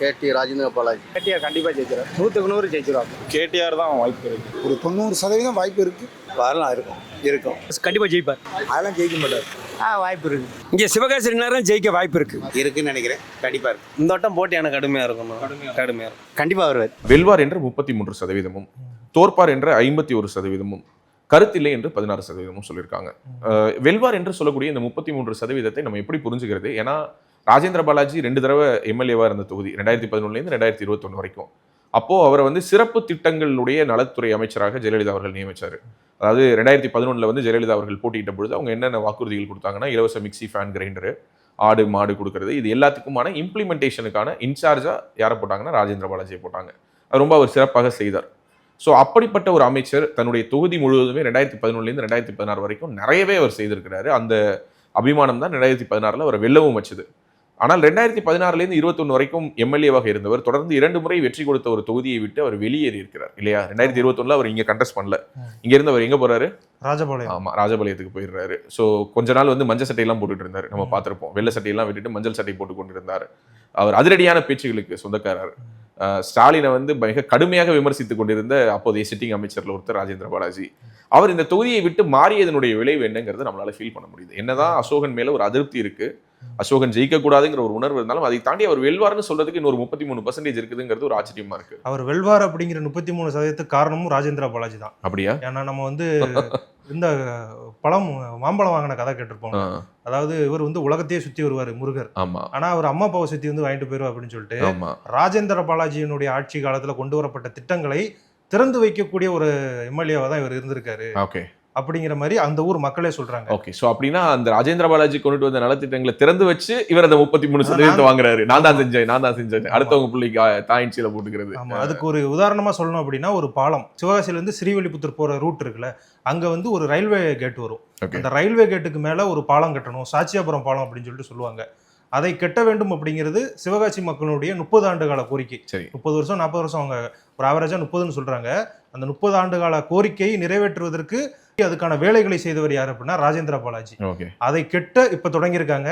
கேடி Rajendra Balaji. KTR கண்டிப்பாக ஜெயிச்சிடும் நூற்றுக்கு நூறு ஜெயிச்சிடும் கேடிஆர் தான் வாய்ப்பு இருக்கு. ஒரு தொண்ணூறு சதவீதம் வாய்ப்பு இருக்கு. வரலாம் இருக்கும். இருக்கும். கண்டிப்பாக ஜெயிப்பார். அதெல்லாம் ஜெயிக்க மாட்டார். ஆ வாய்ப்பு இருக்கு. இங்கே சிவகாசி நேரம் ஜெயிக்க வாய்ப்பு இருக்கு. இருக்குன்னு நினைக்கிறேன். கண்டிப்பாக இருக்கு. இந்த வட்டம் போட்டியான கடுமையாக இருக்கும். கடுமையாக இருக்கும். கண்டிப்பாக வருவார். வெல்வார் என்ற முப்பத்தி மூன்று சதவீதமும் தோற்பார் என்ற ஐம்பத்தி ஒரு சதவீதமும் கருத்தில்லை என்று பதினாறு சதவீதமும் சொல்லியிருக்காங்க. வெல்வார் என்று சொல்லக்கூடிய இந்த முப்பத்தி மூன்று சதவீதத்தை நம்ம எப்படி புரிஞ்சுக்கிறது? ஏன்னா ராஜேந்திர பாலாஜி ரெண்டு தடவை எம்எல்ஏவாக இருந்த தொகுதி ரெண்டாயிரத்தி பதினொன்றுலேருந்து ரெண்டாயிரத்தி இருபத்தொன்று வரைக்கும். அப்போது அவரை வந்து சிறப்பு திட்டங்களுடைய நலத்துறை அமைச்சராக ஜெயலலிதா அவர்கள் நியமித்தார் அதாவது ரெண்டாயிரத்தி பதினொன்றில் வந்து ஜெயலலிதா அவர்கள் போட்டியிட்ட பொழுது அவங்க என்னென்ன வாக்குறுதிகள் கொடுத்தாங்கன்னா இலவச மிக்ஸி ஃபேன் கிரைண்டரு ஆடு மாடு கொடுக்கறது இது எல்லாத்துக்குமான இம்ப்ளிமெண்டேஷனுக்கான இன்சார்ஜாக யாரை போட்டாங்கன்னா ராஜேந்திர பாலாஜியை போட்டாங்க. அது ரொம்ப அவர் சிறப்பாக செய்தார். ஸோ அப்படிப்பட்ட ஒரு அமைச்சர் தன்னுடைய தொகுதி முழுவதுமே ரெண்டாயிரத்தி பதினொன்றுலேருந்து ரெண்டாயிரத்தி பதினாறு வரைக்கும் நிறையவே அவர் செய்திருக்கிறாரு. அந்த அபிமானம் தான் ரெண்டாயிரத்தி பதினாறில் அவர் வெல்லவும் வச்சது. ஆனால் ரெண்டாயிரத்தி பதினாறுலேருந்து இருபத்தொன்று வரைக்கும் எம்எல்ஏவாக இருந்தவர் தொடர்ந்து இரண்டு முறை வெற்றி கொடுத்த ஒரு தொகுதியை விட்டு அவர் வெளியேறி இருக்கிறார் இல்லையா? ரெண்டாயிரத்தி இருபத்தொன்னுல அவர் இங்கே கண்டெஸ்ட் பண்ணல. இங்க இருந்து அவர் எங்க போறாரு? ராஜபாளையம். ஆமா ராஜபாளையத்துக்கு போயிடுறாரு. ஸோ கொஞ்ச நாள் வந்து மஞ்சள் சட்டையெல்லாம் போட்டுட்டு இருந்தாரு. நம்ம பார்த்திருப்போம். வெள்ளை சட்டையெல்லாம் விட்டுட்டு மஞ்சள் சட்டை போட்டு கொண்டிருந்தார். அவர் அதிரடியான பேச்சுகளுக்கு சொந்தக்காரர். ஸ்டாலினை வந்து மிக கடுமையாக விமர்சித்துக் கொண்டிருந்த அப்போதைய சிட்டிங் அமைச்சர்ல ஒருத்தர் ராஜேந்திர பாலாஜி. அவர் இந்த தொகுதியை விட்டு மாறியதனுடைய விளைவு என்னங்கிறது நம்மளால ஃபீல் பண்ண முடியுது. என்னதான் அசோகன் மேல ஒரு அதிருப்தி இருக்கு. அசோகன் ஜெயிக்க கூடாதுங்கிற ஒரு உணர்வு இருந்தாலும் அதை தாண்டி அவர் வெல்வார்னு சொல்றதுக்கு இன்னொரு முப்பத்தி மூணு பர்சன்டேஜ் இருக்குதுங்கிறது ஒரு ஆச்சரியமா இருக்கு. அவர் வெல்வார் அப்படிங்கிற முப்பத்தி மூணு சதவீதத்துக்கு காரணமும் ராஜேந்திர பாலாஜி தான். அப்படியா? ஏன்னா நம்ம வந்து இந்த பழம் மாம்பழம் வாங்கின கதை கேட்டிருப்போம். அதாவது இவர் வந்து உலகத்தையே சுத்தி வருவார் முருகர். ஆமா. ஆனா அவர் அம்மா அப்பாவை சுத்தி வந்து வாங்கிட்டு போயிருவா அப்படின்னு சொல்லிட்டு ராஜேந்திர பாலாஜியினுடைய ஆட்சி காலத்துல கொண்டு வரப்பட்ட திட்டங்களை திறந்து வைக்கக்கூடிய ஒரு எம்எல்ஏவா தான் இவர் இருந்திருக்காரு. ஓகே. அப்படிங்கிற மாதிரி அந்த ஊர் மக்களே சொல்றாங்க. ஓகே சோ அப்படின்னா அந்த ராஜேந்திர பாலாஜி கொண்டுட்டு வந்த நலத்திட்டங்களை திறந்து வச்சு இவர் அந்த முப்பத்தி மூணு சதவீதத்தை வாங்குறாரு. நான் தான் செஞ்சேன் நான் தான் செஞ்சேன். அடுத்தவங்க பிள்ளைக்கு ஆ, தாயின் சீல போட்டுக்கிறது. ஆமா அதுக்கு ஒரு உதாரணமா சொல்லணும் அப்படின்னா ஒரு பாலம். சிவகாசியில இருந்து ஸ்ரீவில்லிபுத்தூர் போற ரூட் இருக்குல்ல அங்க வந்து ஒரு ரயில்வே கேட் வரும். அந்த ரயில்வே கேட்டுக்கு மேல ஒரு பாலம் கட்டணும் சாட்சியாபுரம் பாலம் அப்படின்னு சொல்லிட்டு சொல்லுவாங்க. அதை கட்ட வேண்டும் அப்படிங்கிறது சிவகாசி மக்களுடைய முப்பது ஆண்டு கால கோரிக்கை முப்பது வருஷம் நாற்பது வருஷம் அவங்க ஒரு ஆவரேஜா முப்பதுன்னு சொல்றாங்க. அந்த முப்பது ஆண்டு கால கோரிக்கையை நிறைவேற்றுவதற்கு அதுக்கான வேலைகளை செய்தவர் யார் அப்படின்னா ராஜேந்திர பாலாஜி. அதை கெட்ட இப்ப தொடங்கியிருக்காங்க.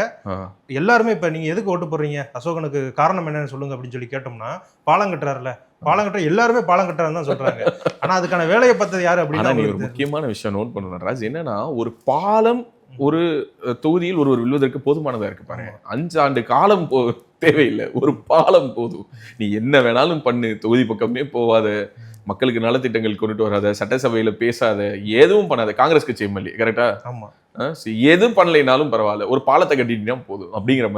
எல்லாருமே இப்ப நீங்க எதுக்கு ஓட்டு போடுறீங்க? அசோகனுக்கு காரணம் என்னன்னு சொல்லுங்க அப்படின்னு சொல்லி கேட்டோம்னா பாலம் கட்டுறாருல பாலம் கட்டுற எல்லாருமே பாலம் கட்டுறாருன்னு தான் சொல்றாங்க. ஆனா அதுக்கான வேலையை பார்த்தது யாரு அப்படின்னா முக்கியமான விஷயம் நோட் பண்ணணும் ராஜ் என்னன்னா ஒரு பாலம் ஒரு தொகுதியில் ஒருவர் விழுவதற்கு போதுமானதா இருக்கு பாருங்க. அஞ்சு ஆண்டு காலம் போ தேவையில்லை. ஒரு பாலம் போதும். நீ என்ன வேணாலும் பண்ணு. தொகுதி பக்கமே போவாத. மக்களுக்கு நலத்திட்டங்கள் கொண்டுட்டு வராத. சட்டசபையில பேசாத. எதுவும் பண்ணாத. காங்கிரஸ் கட்சி எம்எல்ஏ. கரெக்டா ஆமா. எதுவும் பண்ணலைனாலும் பரவாயில்ல. ஒரு பாலத்தை கட்டிட்டீங்கன்னா போதும். அப்படிங்கிற மாதிரி